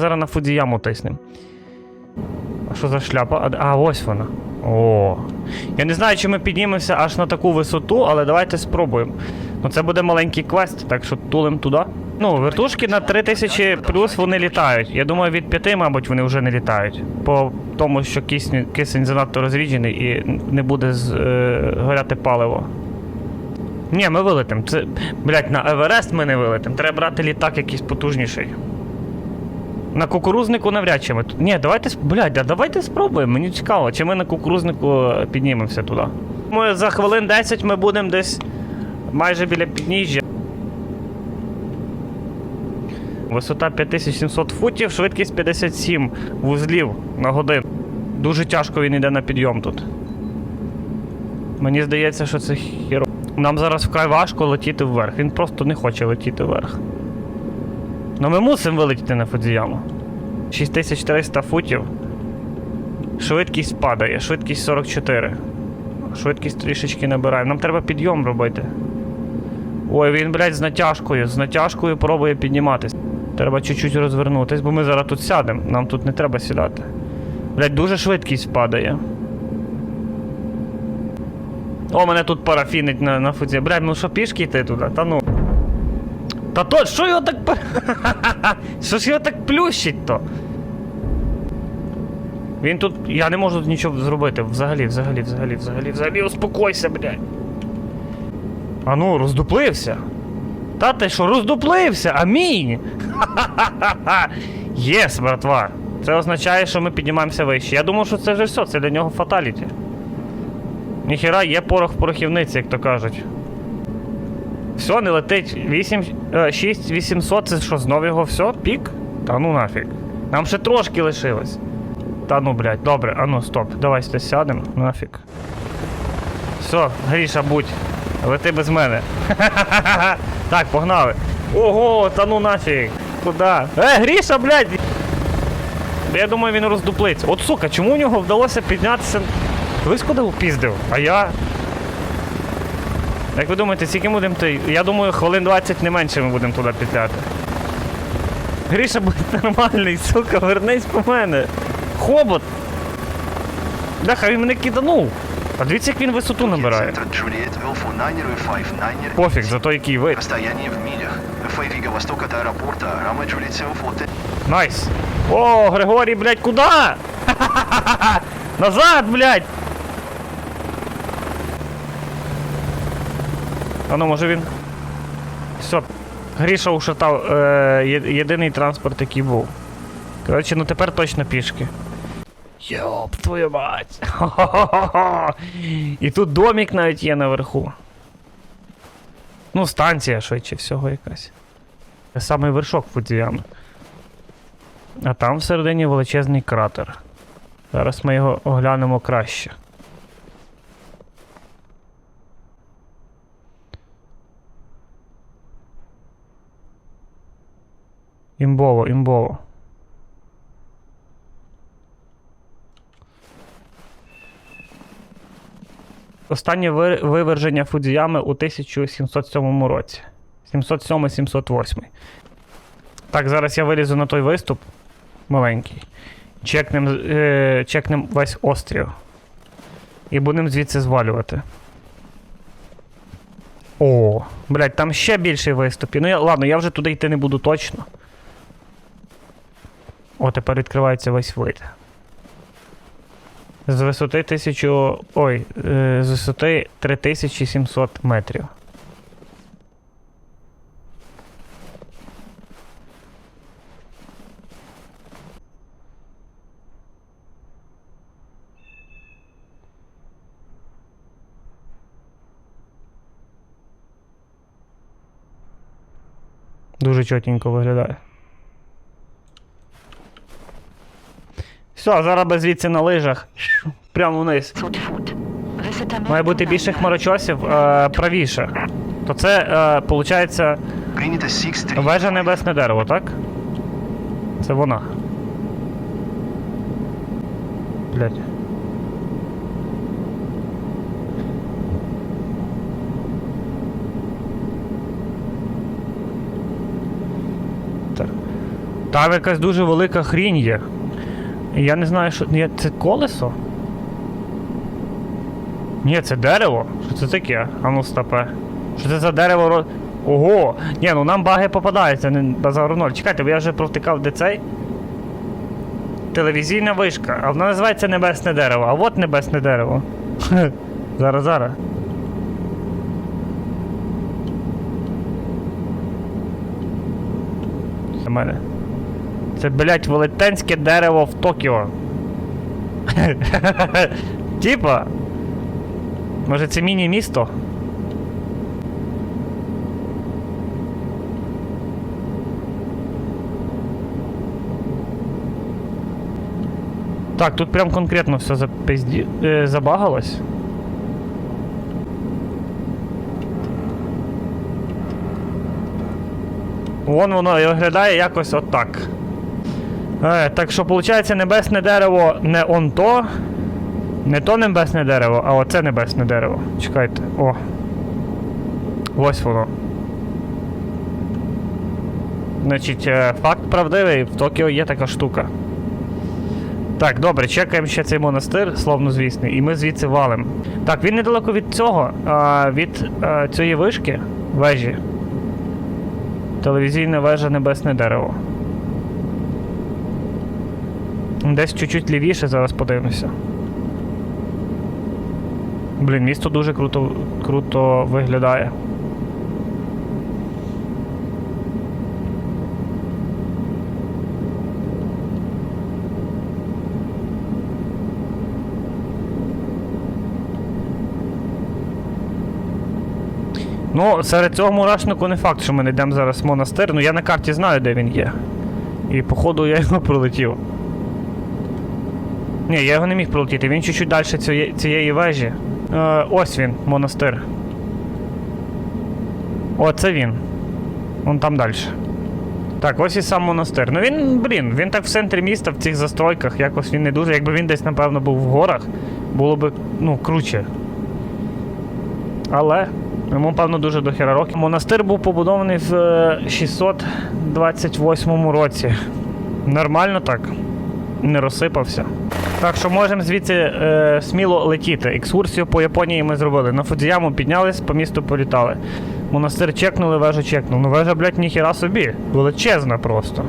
Зараз на Фудзіяму тиснем. А що за шляпа? А ось вона. О. Я не знаю, чи ми піднімемося аж на таку висоту, але давайте спробуємо. Ну це буде маленький квест, так що тулим туди. Ну, вертушки на 3000 плюс вони літають. Я думаю, від 5, мабуть, вони вже не літають. По тому, що кисень, кисень занадто розріджений і не буде з, е, горяти паливо. Ні, ми вилетим. Це, блять, на Еверест ми не вилетим. Треба брати літак якийсь потужніший. На кукурузнику навряд чи ми тут. Ні, давайте, блядь, а давайте спробуємо. Мені цікаво, чи ми на кукурузнику е, піднімемося туди. Ми за хвилин 10 ми будемо десь майже біля підніжжя. Висота 5700 футів, швидкість 57 вузлів на годину. Дуже тяжко він йде на підйом тут. Мені здається, що це хіро. Нам зараз вкрай важко летіти вверх. Він просто не хоче летіти вверх. Ну ми мусимо вилетіти на Фудзіяму. 6300 футів. Швидкість падає, швидкість 44. Швидкість трішечки набираємо. Нам треба підйом робити. Ой, він, блядь, з натяжкою, з натяжкою пробує підніматись. Треба чуть-чуть розвернутись, бо ми зараз тут сядемо. Нам тут не треба сідати. Блядь, дуже швидкість падає. О, мене тут парафінить на, на футі. Блядь, ну що пішки йти туди? Та ну. Та то, що його так. Що ж його так плющить то? Він тут. Я не можу нічого зробити. Взагалі, взагалі, взагалі, взагалі, взагалі, успокойся, блядь. А ну, роздуплився. Та ти що, роздуплився? Амінь! Єс, братва. Це означає, що ми піднімаємося вище. Я думав, що це вже все, це для нього фаталіті. Ніхіра, є порох в порохівниці, як то кажуть. Все, не летить. 8, е, 6 800, це що, знов його все? Пік? Та ну нафіг. Нам ще трошки лишилось. Та ну, блядь, добре, а ну стоп. Давай сюди сядемо, нафіг. Все, Гріша, будь. Лети без мене. так, погнали. Ого, та ну нафіг. Куда? Е, Гріша, блядь! Я думаю, він роздуплиться. От сука, чому у нього вдалося піднятися. Ви куди упіздив? А я. Як ви думаєте, скільки ми будемо ти? Я думаю, хвилин 20 не менше ми будемо туди петляти. Гріша буде нормальний, сука, вернись по мене. Хобот! Бляха, він мене киданув. А дивіться, як він висоту набирає. Пофіг, зато який вид. Расстояние в милях. ФА Юго-Восток от аэропорта. Рама Джульет Селфу, Т. Найс. О, Григорій, блядь, куда? Назад, блядь! А ну, може він. Все. Гріша ушатав е, єдиний транспорт, який був. Коротше, ну тепер точно пішки. Йоп, твою мать. Хо-хо-хо-хо. І тут домик навіть є наверху. Ну, станція швидше всього якась. Це самий вершок Фудзіями. А там всередині величезний кратер. Зараз ми його оглянемо краще. Імбово, імбово. Останнє виверження Фудзіями у 1707 році. 707-708. Так, зараз я вилізу на той виступ маленький. Чекнем, е, чекнем весь острів. І будемо звідси звалювати. О, блядь, там ще більший виступ. Ну я, ладно, я вже туди йти не буду точно. О, тепер відкривається весь вид. З висоти 1000. Ой, е, з висоти 3700 метрів. Дуже чотенько виглядає. Все, зараз би звідси на лижах. Прямо вниз. Має бути більше хмарочосів е, правіше. То це, е, 3. вежа небесне дерево, так? Це вона. Блять. Там якась дуже велика хрінь є. Я не знаю, що. Ні, це колесо? Ні, це дерево. Що це таке? А ну стопе. Що це за дерево. Ого! Ні, ну нам баги попадаються, не базару ноль. Чекайте, бо я вже провтикав де цей. Телевізійна вишка, а вона називається небесне дерево. А от небесне дерево. Зараз, зараз. Це мене. Це, блять, велетенське дерево в Токіо. Типа. Може це міні-місто? Так, тут прям конкретно все запизді... е, забагалось. Вон воно і виглядає якось отак. Е, так що, виходить, небесне дерево не он то. Не то небесне дерево, а оце небесне дерево. Чекайте. О. Ось воно. Значить, е, факт правдивий, в Токіо є така штука. Так, добре, чекаємо ще цей монастир, словно звісний, і ми звідси валимо. Так, він недалеко від цього, від а, цієї вишки, вежі. Телевізійна вежа Небесне дерево. Десь чуть-чуть лівіше, зараз подивимося. Блін, місто дуже круто, круто виглядає. Ну, серед цього мурашнику не факт, що ми не йдемо зараз в монастир. Ну я на карті знаю, де він є. І походу я його пролетів. Ні, я його не міг пролетіти, він чуть-чуть далі цієї, цієї вежі. Е, ось він, монастир. О, це він. Вон там далі. Так, ось і сам монастир. Ну він, блін, він так в центрі міста, в цих застройках, якось він не дуже. Якби він десь, напевно, був в горах, було б, ну, круче. Але йому, певно, дуже до хера років. Монастир був побудований в е, 628 році. Нормально так. Не розсипався. Так що можемо звідси е, сміло летіти. Екскурсію по Японії ми зробили. На Фудзіяму піднялись, по місту політали. Монастир чекнули, вежу чекнули. Ну вежа, блядь, ніхіра собі. Величезна просто.